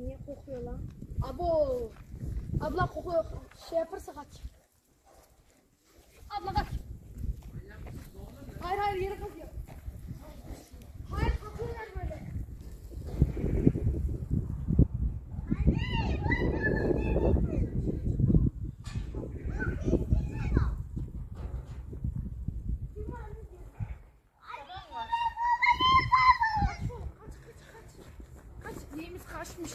Niye kokuyor lan? Abo. Abla kokuyor. Şey yaparsa kaç. Abla kaç. Hayır hayır yere kazıyor. Hayır kapıyorlar böyle. Kaç yeğimiz kaçmış.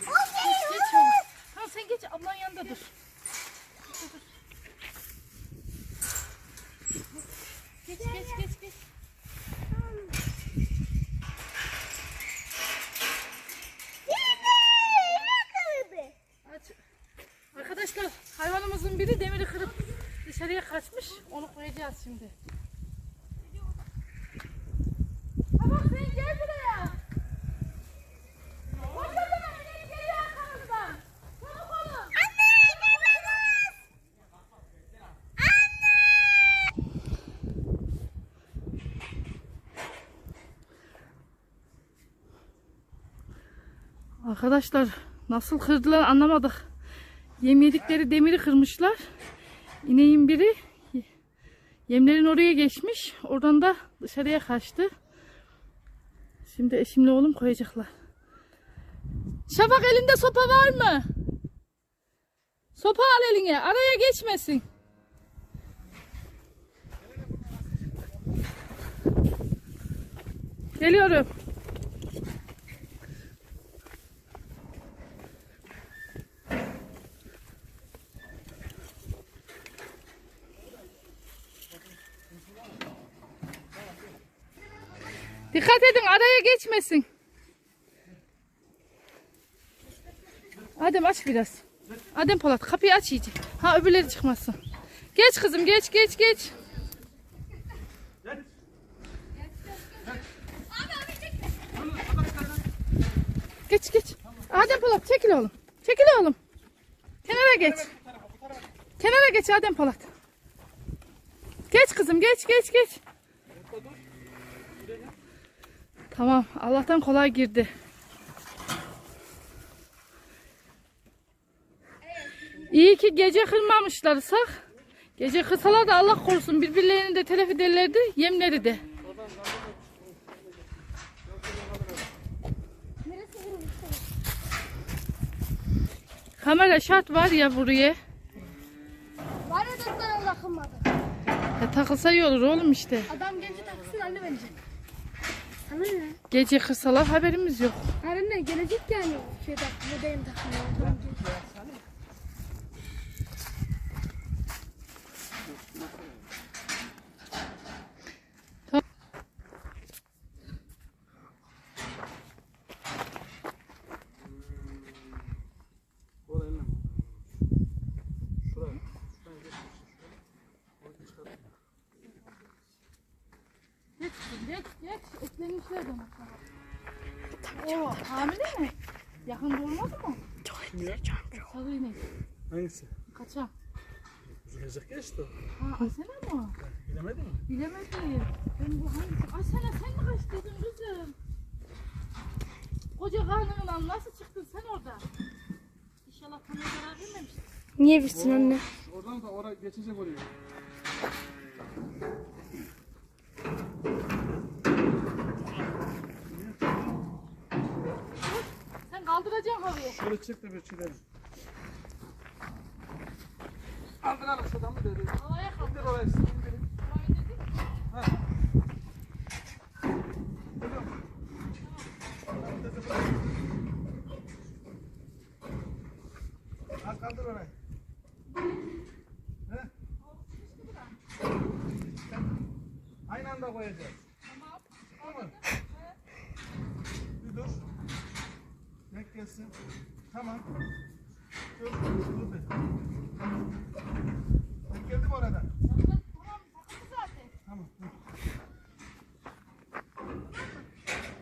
Geç, geç oğlum. Tamam sen geç ablanın yanında dur. Dur, dur. Geç geç geç geç. Aç. Arkadaşlar hayvanımızın biri demiri kırıp dışarıya kaçmış. Onu koyacağız şimdi. Sen gel buraya. Arkadaşlar nasıl kırdılar anlamadık. Yem yedikleri demiri kırmışlar. İneğin biri yemlerin oraya geçmiş. Oradan da dışarıya kaçtı. Şimdi eşimle oğlum koyacaklar. Şafak elinde sopa var mı? Sopa al eline. Araya geçmesin. Geliyorum. Dikkat edin araya geçmesin. Adem aç biraz. Adem Polat kapıyı aç iyice. Ha öbürleri çıkmasın. Geç kızım geç geç geç. Geç geç. Adem Polat çekil oğlum. Çekil oğlum. Kenara geç. Kenara geç Adem Polat. Geç kızım geç geç geç. Tamam Allah'tan kolay girdi. İyi ki gece kırmamışlarsak. Gece kırsalar da Allah korusun birbirlerini de telef ederlerdi yemleri de. Kamera şart var ya buraya. Var ya dostlar takılmadı. E, takılsa iyi olur oğlum işte. Adam gelince taksın anne bence. Sana ne? Gece kırsalar haberimiz yok. Anne gelecek yani şeyde buradayım takımda. Geç geç geç. Etlenmişler de O hamile mi? Yakın doğmadı mı? Çok ettireceğim. Sarı inek. Hangisi? Kaça? Yazık geçti. Ha Asena mı? Bilemedin mi? Bilemedim. Ben bu hangisi? Asena sen mi kaçtıydın kızım? Koca karnından nasıl çıktın sen orada? İnşallah sana zarar vermemişsin. Niye bilsin anne? Oradan da oraya geçecek oraya. Sen kaldıracaksın havaya. Şöyle çek de bir çilelim. Aldın alın şuradan mı dedi? Havaya kaldır. İndir oraya siz indirin. Havaya dedik. Ha. Geliyor mu? Tamam, dedi bırak. Al kaldır orayı. He? Aynı anda koyacağız. Tamam. Tamam mı? Bir dur. Tek gelsin. Tamam. Dur, dur bir. Tek geldi mi oradan? Tamam. Takıldı zaten. Tamam. dur.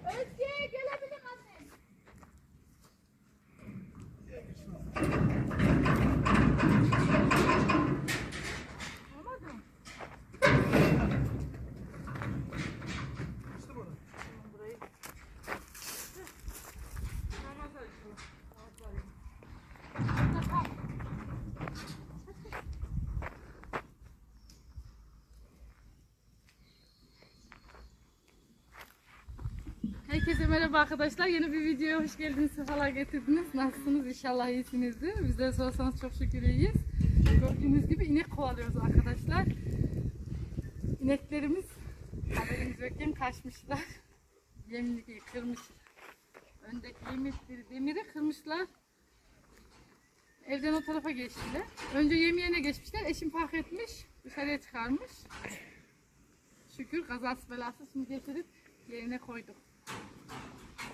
Özge gelebilir annem. Olmadı mı? İşte burada. Burayı Herkese merhaba arkadaşlar. Yeni bir videoya hoş geldiniz. Sefalar getirdiniz. Nasılsınız? İnşallah iyisinizdir. Bizlere sorarsanız çok şükür iyiyiz. Gördüğünüz gibi inek kovalıyoruz arkadaşlar. İneklerimiz haberimiz yokken kaçmışlar. Yemliği kırmış. Öndeki yemekleri, demiri kırmışlar. Evden o tarafa geçtiler. Önce yemeğine geçmişler. Eşim fark etmiş. Dışarıya çıkarmış. Şükür kazası belası şimdi getirip yerine koyduk.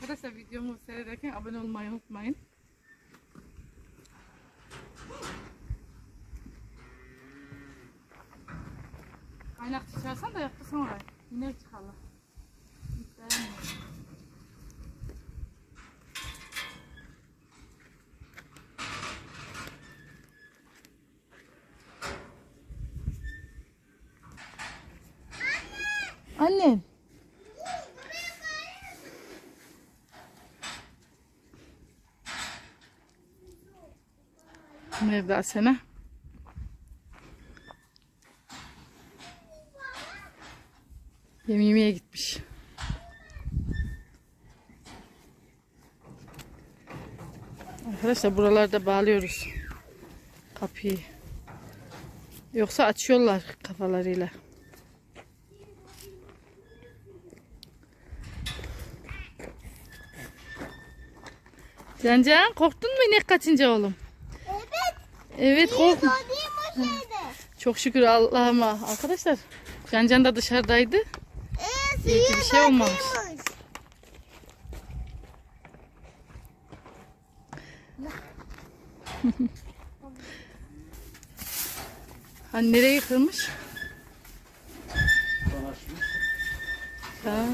Arkadaşlar videomu seyrederken abone olmayı unutmayın. Kaynak çıkarsan da yaptırsan orayı. Yine çıkarlar. Dayanmıyor. Annem. Mevda sene. Yem yemeye gitmiş. Arkadaşlar buralarda bağlıyoruz kapıyı. Yoksa açıyorlar kafalarıyla. Can Can korktun mu inek kaçınca oğlum? Evet. Şeyde. Çok şükür Allah'ıma. Arkadaşlar Can Can da dışarıdaydı. Ee, İyi ki bir şey olmamış. Hani nereye kırmış? Ha.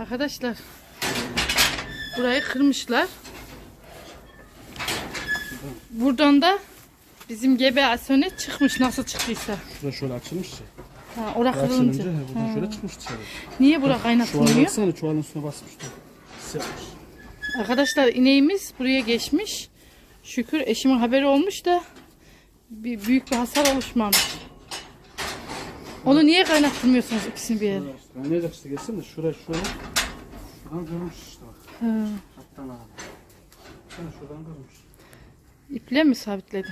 Arkadaşlar burayı kırmışlar. Buradan da bizim gebe asone çıkmış nasıl çıktıysa. Şurada şöyle açılmış ya. Ha, ora Açılınca kırılınca. he, buradan şöyle çıkmış dışarı. Niye bura Çuvalın kaynatılmıyor? baksana çuvalın üstüne basmıştı. Arkadaşlar ineğimiz buraya geçmiş. Şükür eşimin haberi olmuş da bir büyük bir hasar oluşmamış. Onu niye kaynattırmıyorsunuz ikisini bir yere? Kaynayacak işte gelsin de şuraya şöyle. Şuradan kırmış işte bak. Ha, Hattan abi. Şöyle şuradan kırmış. İple mi sabitledin?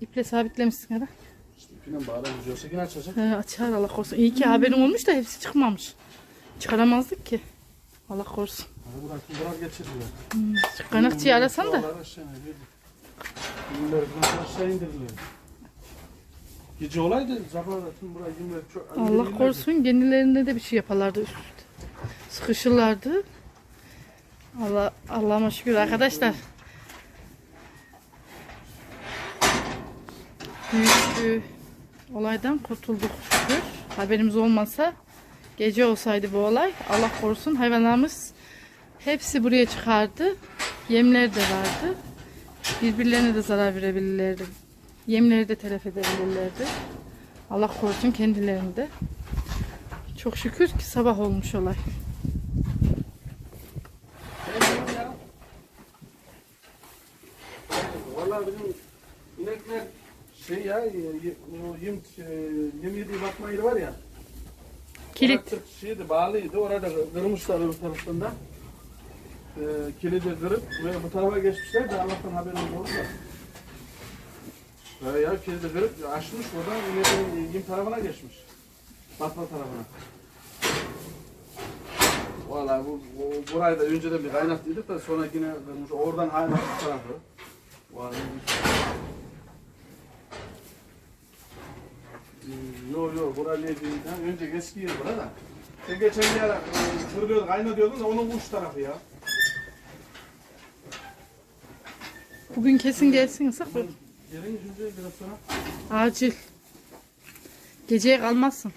İple sabitlemişsin herhalde. İşte ipiyle bağlamış. Yoksa yine açacak. He, açar Allah korusun. İyi ki haberim olmuş da hepsi çıkmamış. Çıkaramazdık ki. Allah korusun. Hani bırakın burar geçirdiler. Hmm, kaynakçıyı arasan da. Çuvallar aşağı indiriliyor. Gece olaydı zabağlatın buraya yünler çok Allah korusun kendilerine de bir şey yaparlardı üst üste. Sıkışırlardı. Allah Allah'ıma şükür arkadaşlar. Büyük bir olaydan kurtulduk şükür. Haberimiz olmasa gece olsaydı bu olay Allah korusun hayvanlarımız hepsi buraya çıkardı. Yemler de vardı. Birbirlerine de zarar verebilirlerdi. Yemleri de telef edebilirlerdi. Allah korusun kendilerini de. Çok şükür ki sabah olmuş olay. Vallahi bizim inekler şey ya y- y- o yem, e, yem yediği bakma yeri var ya. Kilit. Orası şeydi bağlıydı. Orada kırmışlar öbür taraftan da. E, kilidi kırıp ve bu tarafa geçmişler de Allah'tan haberimiz oldu da. Böyle ya kilidi kırıp açmış oradan ineğin yem tarafına geçmiş. Batma tarafına. Vallahi bu, bu burayı da önceden bir kaynattıydık da sonra yine kırmış. Oradan hala bu tarafı. Vallahi Hmm, Yo yo bura ne diyeyim? Önce eski yer bura da. Sen geçen yer e, kırılıyordu, kaynatıyordun da onun uç tarafı ya. Bugün kesin gelsin ıslak. Yerin yüzünce biraz sonra. Acil. Geceye kalmazsın.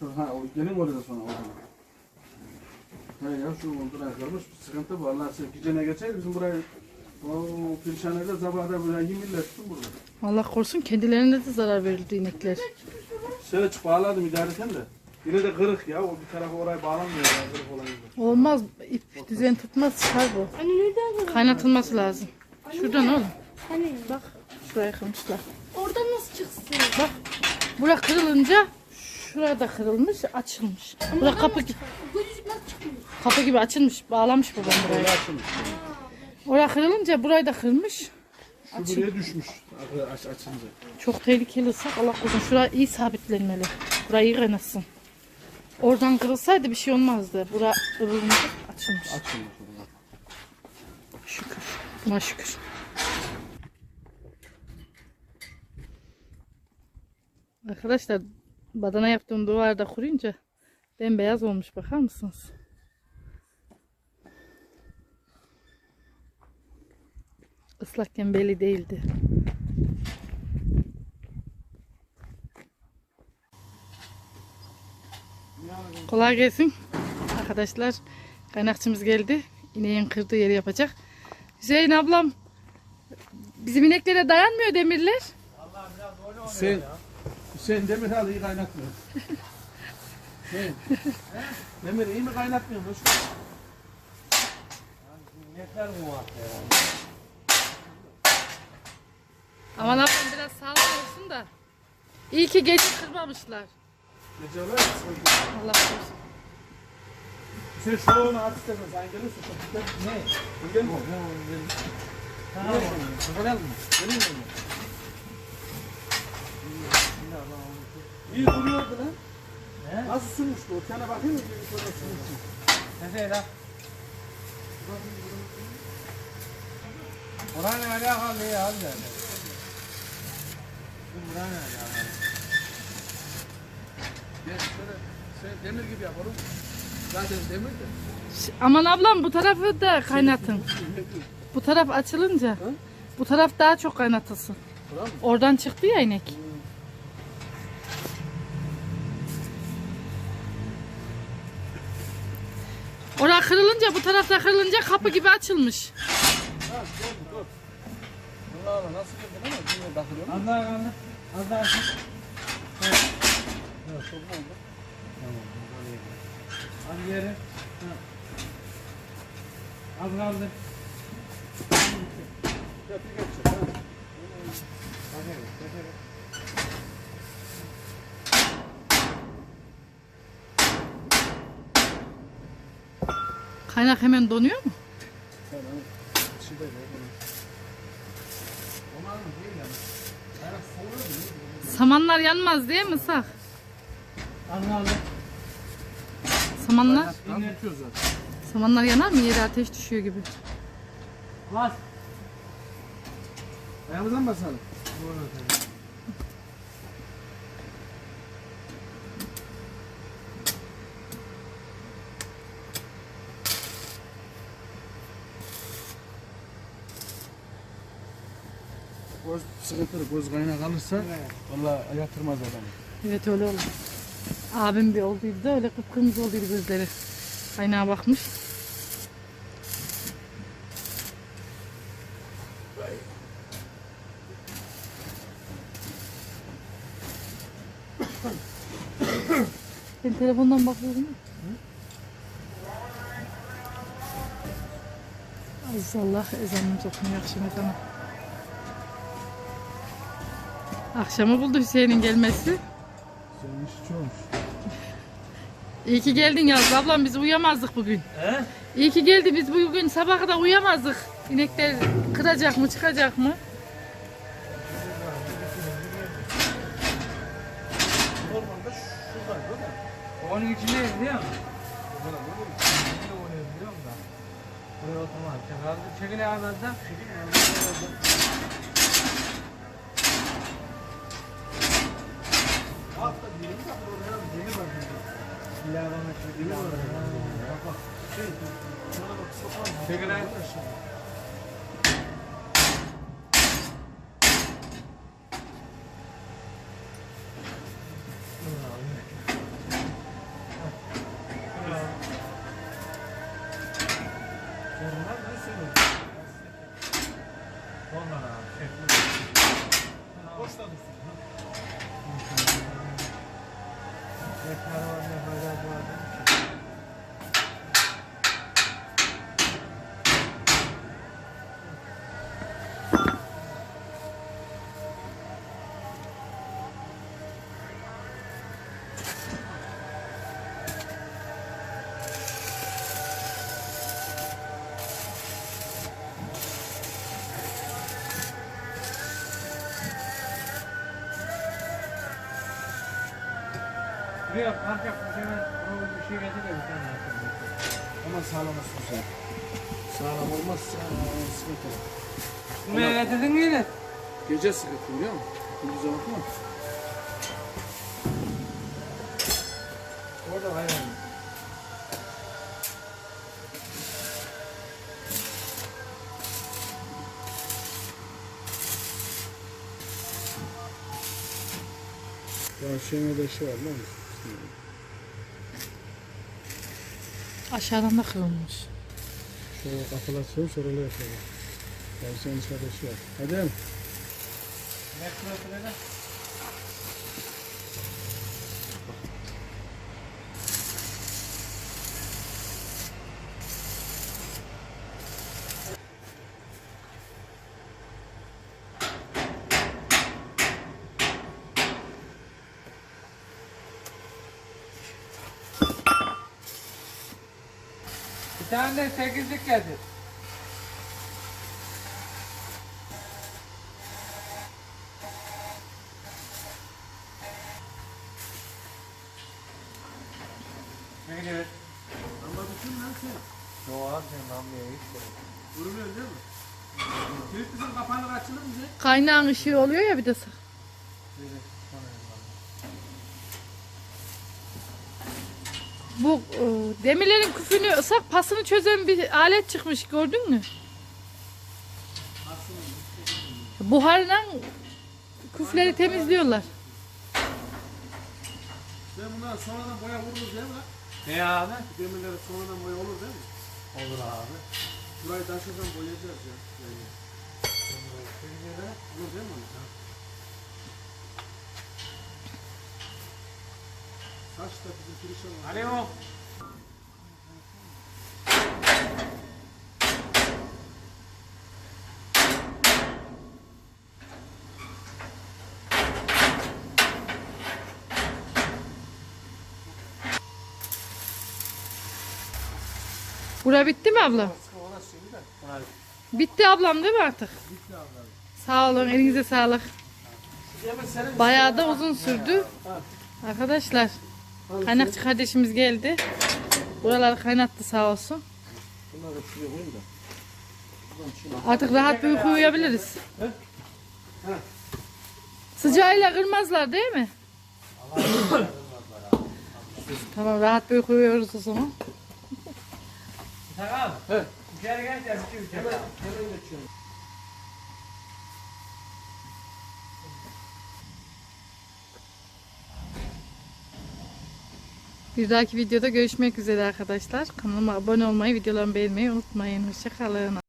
Sonra ha o gelin orada sonra o zaman. He ya şu buraya kırmış bir sıkıntı bu. Allah sen gecene geçer bizim burayı o perişanede sabahda böyle yeminle tuttum burada. Allah korusun kendilerine de zarar verildi inekler. Şöyle çık bağladım idareten de. Yine de kırık ya o bir tarafı oraya bağlanmıyor ya kırık olan. Olmaz. ip düzen tutmaz çıkar bu. Hani nereden? Kaynatılması lazım. Şuradan oğlum. Hani Bak şuraya kırmışlar. oradan nasıl çıksın? Bak bura kırılınca Şurada kırılmış, açılmış. Burada kapı gibi, kapı gibi açılmış, bağlamış babam burayı. Böyle açılmış. Oraya kırılınca burayı da kırmış. Şu buraya düşmüş. Aç, açınca. Çok tehlikeli ıslak. Allah korusun. Şuraya iyi sabitlenmeli. Burayı iyi kaynasın. Oradan kırılsaydı bir şey olmazdı. Bura kırılınca açılmış. Açılmış. Şükür. Buna şükür. Arkadaşlar badana yaptığım duvarda kuruyunca bembeyaz olmuş bakar mısınız? Islakken belli değildi. Kolay gelsin. Arkadaşlar kaynakçımız geldi. İneğin kırdığı yeri yapacak. Hüseyin ablam bizim ineklere dayanmıyor demirler. Hüseyin, Hüseyin Demir hadi iyi kaynatmıyor. Hüseyin. Demir iyi mi kaynatmıyor? Boş ver. Aman ablam biraz sağlık olsun da. İyi ki gece kırmamışlar. Gece ya, sıkıntı. Allah korusun. Hüseyin şu oğlunu at istemez. Sen gelirsin. Ne? Gel mi? Tamam. Bakalım. Gelin mi? İyi duruyordu lan. Nasıl sürmüştü? O tane bakayım mı? Bir şöyle sürmüştü. Ne lan? Buranın alakalı abi de. Gel şöyle şey, demir gibi yapalım. Zaten demir de. Ş- Aman ablam bu tarafı da kaynatın. Bu taraf açılınca bu taraf daha çok kaynatılsın. Mı? Oradan çıktı ya inek. Orada kırılınca bu tarafta kırılınca kapı gibi açılmış. Ha, dur dur. Allah Allah nasıl girdin ama yine takılıyor mu? Daha kaldı. Az daha kaldı. Evet, çok mu oldu? Az geri. Ha. Az kaldı. Köprü geçecek. ha. Bakayım, bakayım. Kaynak hemen donuyor mu? Ver bana. Onlar mı değil yani? Samanlar yanmaz değil mi sak? Samanlar, zaten. samanlar yanar mı? Yere ateş düşüyor gibi. Bas. Ayağımızdan basalım. Göz sıkıntılı, göz kaynağı kalırsa valla yatırmaz adamı. Evet öyle oldu. Abim bir olduydu da öyle kıpkırmızı olduydu gözleri. Kaynağa bakmış. Ben telefondan bakıyorum. Allah ezanımız okunuyor akşam ezanı. Akşamı buldu Hüseyin'in gelmesi. Senin iş hiç olmuş. İyi ki geldin Yavuz ablam biz uyamazdık bugün. He? İyi ki geldi biz bugün sabaha kadar uyamazdık. İnekler kıracak mı çıkacak mı? Normalde şuradaydı da. Onun içindeyiz biliyor musun? Ne oluyor biliyor musun? Buraya. Kaldı. Çekil ağzından. Çekil ağzından. Bak Yok sağlam olsun sen. Sağlam olmazsa sıkıntı. Buraya getirdin mi yine? Gece sıkıntı biliyor musun? Gündüze bakma. Orada yani. Ya şeyine şey var lan. Aşağıdan da kırılmış. Şöyle kapılar soğuk sonra öyle yapıyorlar. Ya senin içeride şey var. Hadi mi? Metro Bir tane de sekizlik getir. Gidiyor? Ama bütün lan sen. Yo abi sen lambaya git. Vurmuyor değil mi? Kilitlisin kapağını açılır mı. Kaynağın ışığı oluyor ya bir de sık. Bu e, demirlerin küfünü ısak pasını çözen bir alet çıkmış gördün mü? Buharla küfleri temizliyorlar. Ben bundan sonradan boya vururuz değil mi lan? Ne abi? Demirleri sonradan boya olur değil mi? Olur abi. Burayı taşırdan boyayacağız ya. Yani. Olur değil mi? Ha. Da bizim perişan oldu. Alo. Bura bitti mi abla? Bitti ablam değil mi artık? Sağ olun elinize sağlık. Bayağı da uzun sürdü. Arkadaşlar kaynakçı kardeşimiz geldi. Buraları kaynattı sağ olsun. Bunları da şuraya koyayım da. Buradan şuna. Artık rahat bir uyku uyuyabiliriz. He. Sıcağıyla kırmazlar değil mi? tamam rahat bir uyku uyuyoruz o zaman. İçeri gel de bir şey hemen geçiyorum. Bir dahaki videoda görüşmek üzere arkadaşlar. Kanalıma abone olmayı, videolarımı beğenmeyi unutmayın. Hoşçakalın.